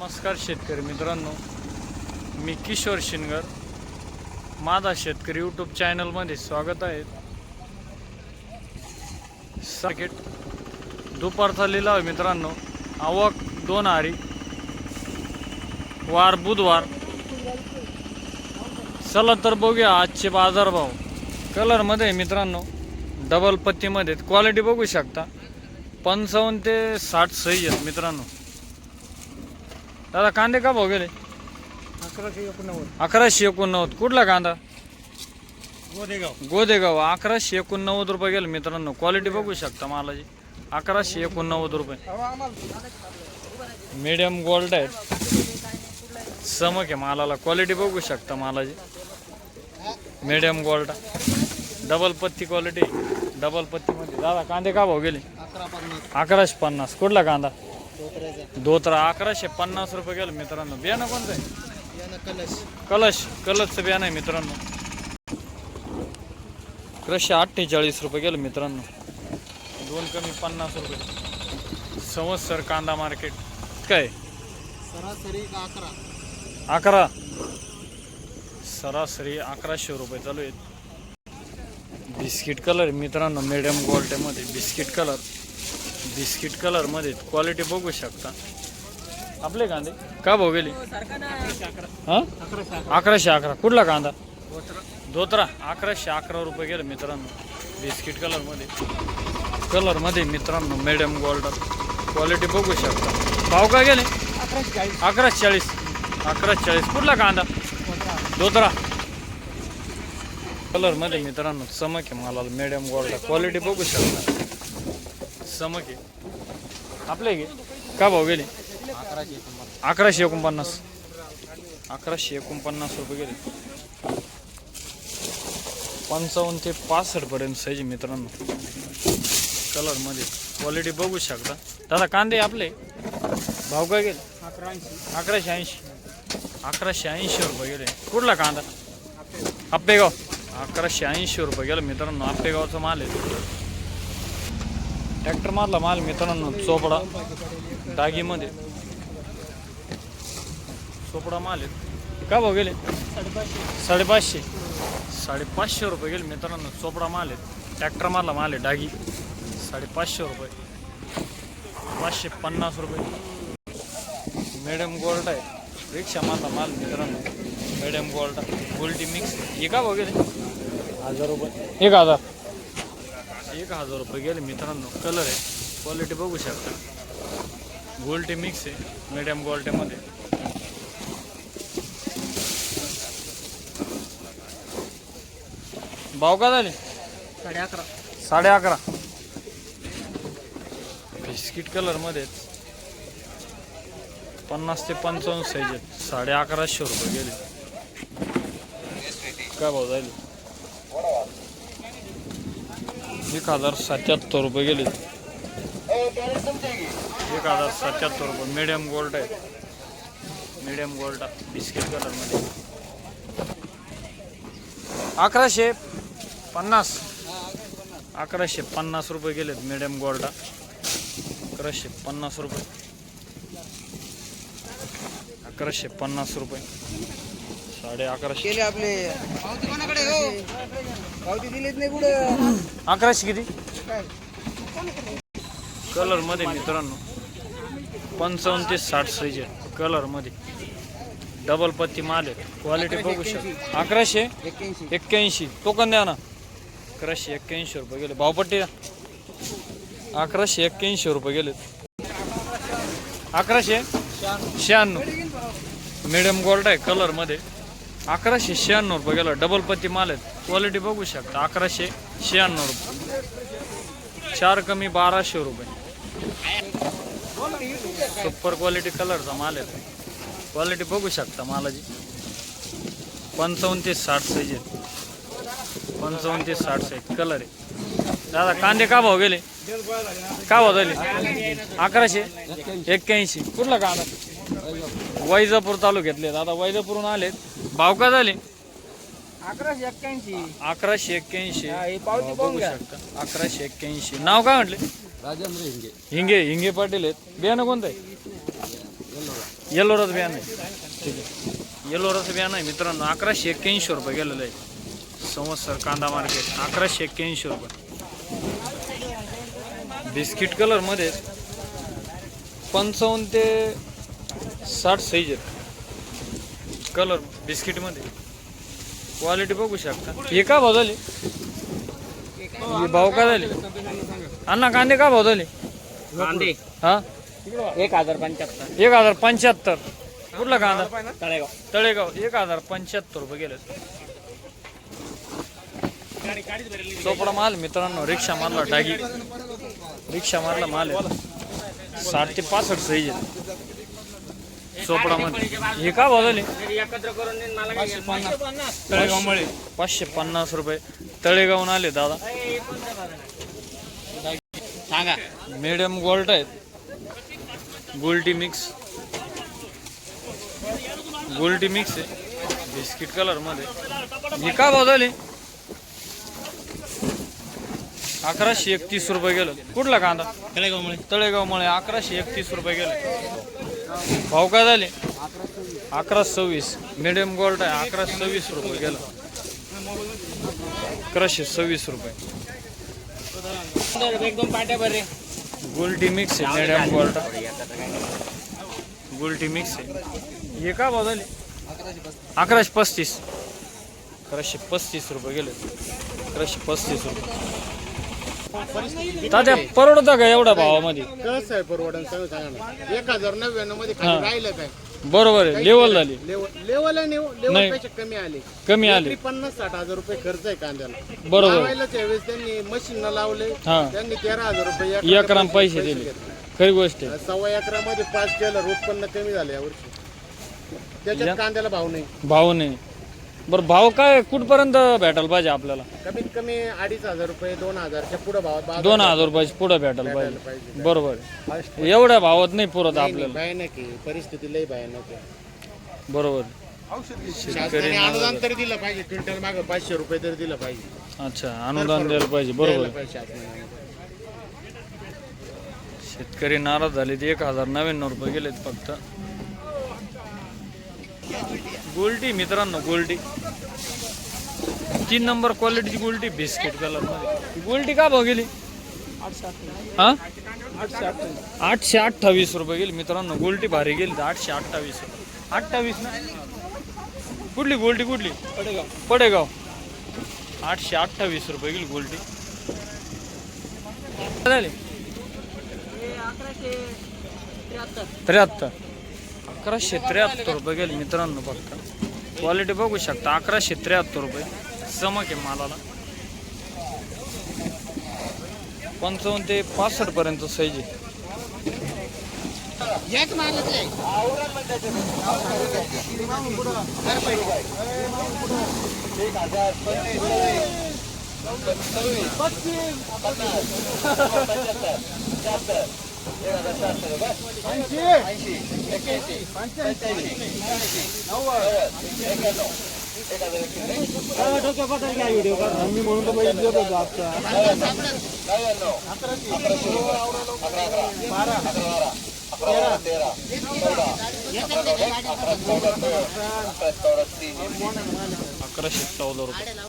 नमस्कार शेतकरी मित्रांनो. मी किशोर शिनगर. माझा शेतकरी यूट्यूब चॅनलमध्ये स्वागत आहे. सर्किट दुपारचा लिलाव मित्रांनो. आवक दोन आरी. वार बुधवार. चला तर बघूया आजचे बाजारभाव कलरमध्ये मित्रांनो. डबल पत्तीमध्ये. क्वालिटी बघू शकता. पंचावन्न ते साठ सही आहेत मित्रांनो. दादा कांदे का भाव गेले? अकराशे एकोणनव्वद. अकराशे एकोणनव्वद. कुठला कांदा? गोरेगाव गोदेगाव. अकराशे एकोणनव्वद रुपये गेले मित्रांनो. क्वालिटी बघू शकता मालाची. अकराशे एकोणनव्वद रुपये. मीडियम गोल्ड आहे समक आहे मालाला. क्वालिटी बघू शकता मालाची. मीडियम गोल्ड डबल पत्ती क्वालिटी डबल पत्तीमध्ये दादा कांदे का भाव गेले? अकरा पन्नास. अकराशे पन्नास. कुठला कांदा? धोत्रा अकराशे पन्नास रुपये गेलं मित्रांनो. बियाणं कोणतं आहे? कलश. कलश. कलशचं बियाणं आहे मित्रांनो. क्रशे अठ्ठेचाळीस रुपये गेलं मित्रांनो. दोन कमी पन्नास रुपये. संवत्सर कांदा मार्केट. काय? सरासरी अकरा. अकरा. सरासरी अकराशे रुपये चालू आहेत. बिस्किट कलर मित्रांनो. मिडियम क्वालिटीमध्ये बिस्किट कलर. बिस्किट कलरमध्ये क्वालिटी बघू शकता. आपले कांदे? का भाऊ गेले? हां? अकराशे अकरा. कुठला कांदा? धोत्रा. अकराशे अकरा रुपये गेले मित्रांनो. बिस्किट कलरमध्ये कलरमध्ये मित्रांनो मिडियम गोल्ड क्वालिटी बघू शकता. भाव का गेले? अकराशे चाळीस. अकराशे चाळीस. कुठला कांदा? धोत्रा. कलरमध्ये मित्रांनो चमक आहे मला मिडियम गोल्ड क्वालिटी बघू शकता. चमक आहे. आपले गे का भाव गेले? अकराशे एकोणपन्नास. अकराशे एकोणपन्नास. रुपये गेले. पंचावन्न ते पासष्ट पर्यंत साईज मित्रांनो. कलरमध्ये क्वालिटी बघू शकता. दादा कांदे आपले? भाव काय गेले? अकराशे ऐंशी. अकराशे ऐंशी रुपये गेले. कुठला कांदा? आप्पेगाव अकराशे ऐंशी रुपये गेलं मित्रांनो. आप्पेगावचा माल आहे. ट्रॅक्टर मारला माल मित्रांनो चोपडा डागीमध्ये चोपडा माल आहे. का भाऊ गेले? साडेपाचशे. साडेपाचशे रुपये गेले मित्रांनो चोपडा माल आहे. ट्रॅक्टर मारला माल आहे डागी साडेपाचशे रुपये. पाचशे पन्नास रुपये. मिडियम गोल्ड आहे. रिक्षा मारला माल मित्रांनो मिडियम गोल्ड गोल्टी मिक्स हे का भाऊ गेले? हजार रुपये. एक हजार. एक हजार रुपये गेले मित्रांनो. कलर आहे. क्वालिटी बघू शकता. गोल्टी मिक्स आहे. मिडियम गोल्टीमध्ये भाव का झाले? साडे अकरा. साडे अकरा. बिस्किट कलरमध्ये पन्नास ते पंचावन्न साईज आहेत. साडे अकराशे रुपये गेले. काय भाव झाले? एक हजार सत्याहत्तर रुपये गेले. एक हजार सत्याहत्तर रुपये. मिडियम गोल्ड आहे. मिडियम गोल्ड बिस्किट कलरमध्ये अकराशे पन्नास. अकराशे पन्नास रुपये गेलेत मिडियम गोल्डा अकराशे पन्नास रुपये. अकराशे पन्नास रुपये. साडे अकराशे. केले आपले. पावती दिलीच नाही अकराशे किती? काय? कलरमध्ये मित्रांनो पंचावन्न ते साठ साईज आहे कलरमध्ये डबल पत्ती माल आहे. क्वालिटी बघू शकता. अकराशे? एक्क्याऐंशी. एक्क्याऐंशी. टोकन द्या ना अकराशे एक्क्याऐंशी रुपये गेले. भावपट्टी द्या. अकराशे एक्क्याऐंशी रुपये गेले. अकराशे? शहाण्णव. मिडियम गोल्ड आहे कलरमध्ये अकराशे शहाण्णव रुपये गेला. डबल पत्ती माल आहेत. क्वालिटी बघू शकता. अकराशे शहाण्णव रुपये. चार कमी बाराशे रुपये. सुपर क्वालिटी कलरचा माल आहे. क्वालिटी बघू शकता मालाची. पंचावन्न ते साठ साईज आहेत. पंचावन्न ते साठ साईज कलर आहे. दादा कांदे का भाव गेले? का भाव झाले? अकराशे एक्क्याऐंशी. कुठला कांदा? वैजापूर तालुक्यातले. दादा वैजापूरून आलेत. भाव का झाले? अकराशे एक्क्याऐंशी. अकराशे एक्क्याऐंशी. हा, हे पावती भाव पाहून बघू घ्या. शकता. अकराशे एक्क्याऐंशी. नाव काय म्हटले? राजेंद्र हिंगे. हिंगे हिंगे पाटील आहेत. बियाणं कोणतं आहे? येलो रस बियाणं आहे. ठीक आहे. येलो रस बियाणं आहे मित्रांनो. अकराशे एक्क्याऐंशी रुपये गेलेलं आहे. संवत्सर कांदा मार्केट. अकराशे एक्क्याऐंशी रुपये. बिस्किट कलरमध्ये पंचावन्न ते साठ साईज आहेत. कलर बिस्किटमध्ये. क्वालिटी बघू शकता. हे का भाव झाले? हे भाव का झाले? अण्णा कांदे का भाव झाले? कांदे. हा? एक हजार पंच्याहत्तर. एक हजार पंच्याहत्तर. कुठला कांदा? तळेगाव. तळेगाव. एक हजार पंच्याहत्तर रुपये गेले. चोपडा माल मित्रांनो रिक्षा मारला डागी. रिक्षा मारला माल साठ ते पासष्ट साईज आहे चोपडा माल हे का भाव झाले एकत्र करून देईन मला तळेगाव पाचशे पन्नास. रुपये. तळेगावून आले दादा. सांगा. मिडियम गोल्ड आहेत. गोल्टी मिक्स गोल्टी मिक्स आहे. बिस्किट कलरमध्ये. हे का भाव झाले अकराशे एकतीस रुपये गेलं. कुठला कांदा? तळेगाव तळेगावमुळे अकराशे एकतीस रुपये गेले. भाव काय झाले? अकरा सव्वीस. मिडियम गोल्ड आहे. अकरा सव्वीस रुपये गेलं. अकराशे सव्वीस रुपये. एक पाट्या बरे गोल्टी मिक्स आहे मिडियम गोल्ड गोल्टी मिक्स आहे. हे का भाव झाले? अकराशे पस्तीस. अकराशे पस्तीस रुपये गेले. अकराशे पस्तीस रुपये. तात्या परवडतं का एवढ्या भावामध्ये? कसं आहे परवडन सगळं सांगा ना. एक हजार नव्याण्णवमध्ये. खाली राहिलं काय? बरोबर आहे लेवल झाली. लेवल लेवल आहे लेवल नाही. पेक्षा कमी आले. कमी आले. पन्नास साठ हजार रुपये खर्च आहे कांद्याला. बरोबर. त्यावेळेस त्यांनी मशीन लावले. हा. त्यांनी तेरा हजार रुपये एकराला एकराम पैसे दिले घेतले. खरी गोष्ट आहे. सव्वा एकरामध्ये पाच केलं उत्पन्न कमी झालं यावर्षी. त्याच्यात कांद्याला भाव नाही. भाव नाही. बरं भाव काय? कुठपर्यंत भेटायला पाहिजे आपल्याला? कमीत कमी अडीच हजार रुपये दोन हजारच्या पुढे भावात बाजार दोन हजार रुपयाची पुढे भेटायला भेटायला पाहिजे. पाहिजे. बरोबर. आहे. एवढ्या भावात नाही पुरत नाही, नाही, आपल्याला भयानक आहे. परिस्थिती लई भयानक आहे. बरोबर. शासनाने अनुदान तरी दिलं पाहिजे. क्विंटल मागं पाचशे रुपये तरी दिलं पाहिजे. अच्छा अनुदान द्यायला पाहिजे. द्यायला बरोबर पाहिजे शासनाने. शेतकरी नाराज झाले ते एक हजार नव्याण्णव रुपये गेलेत फक्त. गोल्डी मित्रांनो गोल्डी तीन नंबर क्वालिटीची गोल्डी बिस्किट कलर गोल्डी का भाव गेली? हां? आठशे अठ्ठावीस रुपये गेली. मित्रांनो गोल्टी भारी गेली तर आठशे अठ्ठावीस रुपये. अठ्ठावीस ना? कुठली गोल्टी कुठली? पडेगाव. पडेगाव आठशे अठ्ठावीस रुपये गेली गोल्टी. झाली? त्र्याहत्तर. अकराशे त्र्याहत्तर रुपये गेले मित्रांनो फक्त क्वालिटी बघू शकता अकराशे त्र्याहत्तर रुपये. चमक आहे मालाला. पंचावन्न ते पासष्ट पर्यंत साईज आहे. अकराशे चौदा रुपये